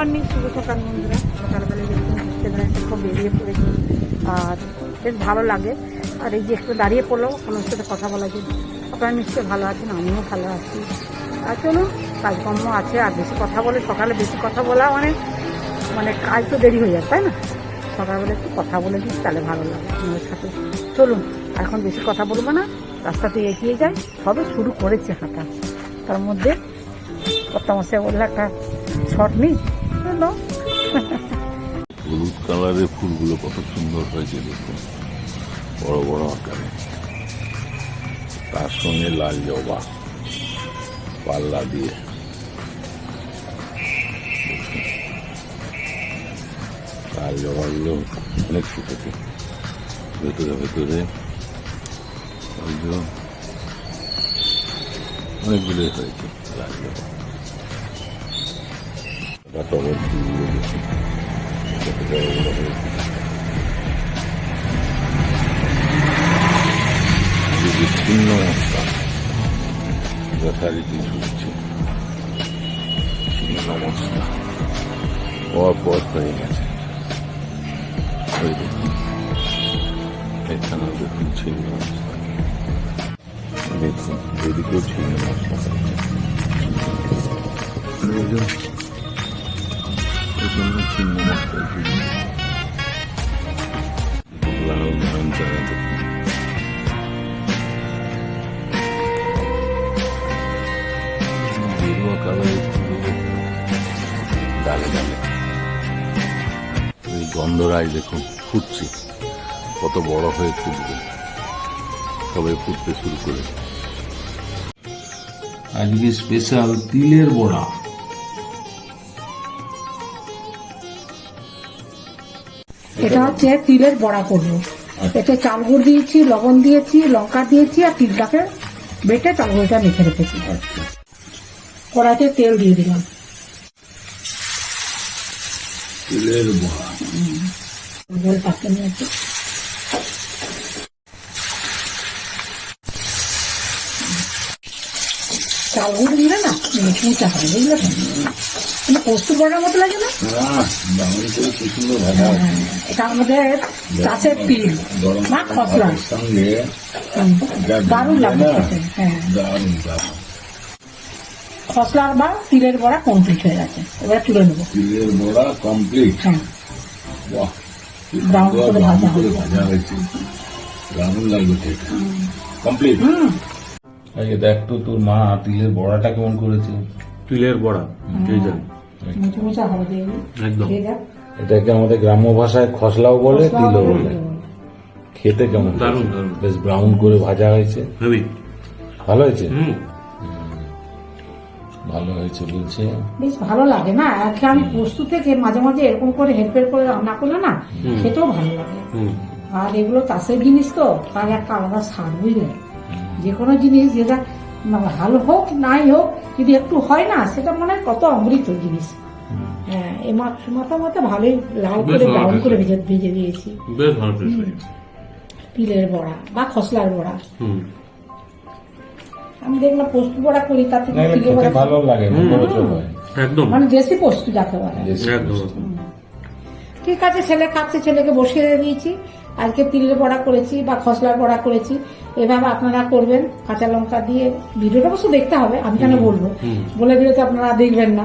Morning শুভ সকাল বন্ধুরা। সকালবেলা দেখুন বেড়াতে খুব বেরিয়ে পড়েছি, আর বেশ ভালো লাগে। আর এই যে একটু দাঁড়িয়ে পড়লেও ওনার সাথে কথা বলা যায়। আপনারা নিশ্চয়ই ভালো আছেন, আমিও ভালো আছি। আর চলুন, কাজকর্ম আছে, আর বেশি কথা বলে, সকালে বেশি কথা বলা মানে মানে কাজ তো দেরি হয়ে যায়, তাই না? সকালবেলা একটু কথা বলে দিই, তাহলে ভালো লাগে আপনাদের সাথে। চলুন, এখন বেশি কথা বলব না রাস্তাতে এগিয়ে যাই। সবে শুরু করেছে হাঁটা। তার মধ্যে কর্তামশাই বললে, একটা শট নিই চলো হলুদ কালারের ফুলগুলো কত সুন্দর হয়েছে দেখুন। বড় বড় আকারে। তার সঙ্গে লাল জবা পাল্লা দিয়ে। লাল জবাগুলো অনেক ফুটেছে। ভেতরে ভেতরে ওই যে অনেকগুলো হয়েছে লাল জবা। বিচ্ছিন্ন মশলা যথারীতি ছিন্ন হয়ে গেছে ওই দেখুন এখানেও দেখুন এদিকেও ছিন্ন হয়েছে এই যে, এখানে ছিন্ন লাল ধান এই গন্ধরাজ দেখুন ফুটছে কত বড় হয়ে ফুটবে তবে ফুটতে শুরু করে আজকে স্পেশাল তিলের বড়া। এটা হচ্ছে তিলের বড়া করব। এতে চাল গুড় দিয়েছি লবণ দিয়েছি লঙ্কা দিয়েছি আর তিলটাকে বেটে চাল গুঁড়িটা মেখে রেখেছি। আচ্ছা। কড়াইতে তেল দিয়ে দিলাম। তিলের বড়া। গোল নিয়েছি। চাল গুঁড়ো দিলে না মুচা হয় বুঝলে কিন্তু পোস্ত বড়ার মতো লাগে না এটা আমাদের চাষের তিল না খসলা দারুণ লাগে হ্যাঁ খসলার বা তিলের বড়া কমপ্লিট হয়ে গেছে এবার তুলে নেব তিলের বড়া কমপ্লিট হ্যাঁ সুন্দর করে ভাজা হয়েছে। দারুণ লাগবে কমপ্লিট হুম আগে দেখ তো তোর মা তিলের বড়াটা কেমন করেছে। তিলের বড়া এই যে, একদম। এটাকে আমাদের গ্রাম্য ভাষায় খসলাও বলে তিলও বলে। খেতে কেমন দারুণ, দারুণ। বেশ ব্রাউন করে ভাজা হয়েছে। ভালো হয়েছে? ভালো হয়েছে বলছে। বেশ ভালো লাগে না? আজকে আমি প্রস্তুত থেকে মাঝে মাঝে এরকম করে হেল্পের করে রান্না করলে না খেতেও ভালো লাগে। আর এগুলো চাষের জিনিস তো তার একটা আলাদা স্বাদ বুঝলে? যে কোনো জিনিস যেটা ভালো হোক নাই হোক যদি একটু হয় না সেটা মনে হয় কত অমৃত জিনিস। হ্যাঁ এই মাথা মাথা ভালোই লাল করে ব্রাউন করে ভেজে ভেজে দিয়েছি। বেশ ভালো তিলের বড়া বা খসলার বড়া। আমি দেখলাম পোস্ত বড়া করি তাতে ভালো লাগে একদম। মানে দেশি পোস্ত যাকে বলে। ঠিক আছে ছেলে খাচ্ছে ছেলেকে বসিয়ে দিয়েছি। আজকে তিলের বড়া করেছি বা খসলার বড়া করেছি এভাবে আপনারা করবেন কাঁচা লঙ্কা দিয়ে ভিডিওটা অবশ্য দেখতে হবে আমি কেন বলব? বলে দিলে তো আপনারা দেখবেন না।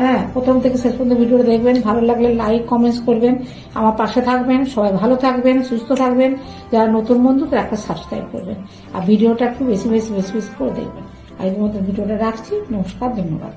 হ্যাঁ প্রথম থেকে শেষ পর্যন্ত ভিডিওটা দেখবেন ভালো লাগলে লাইক কমেন্টস করবেন। আমার পাশে থাকবেন সবাই ভালো থাকবেন সুস্থ থাকবেন। যারা নতুন বন্ধু তারা একটা সাবস্ক্রাইব করবেন। আর ভিডিওটা একটু বেশি বেশি বেশি বেশি করে দেখবেন। আজকের মতো ভিডিওটা রাখছি নমস্কার ধন্যবাদ।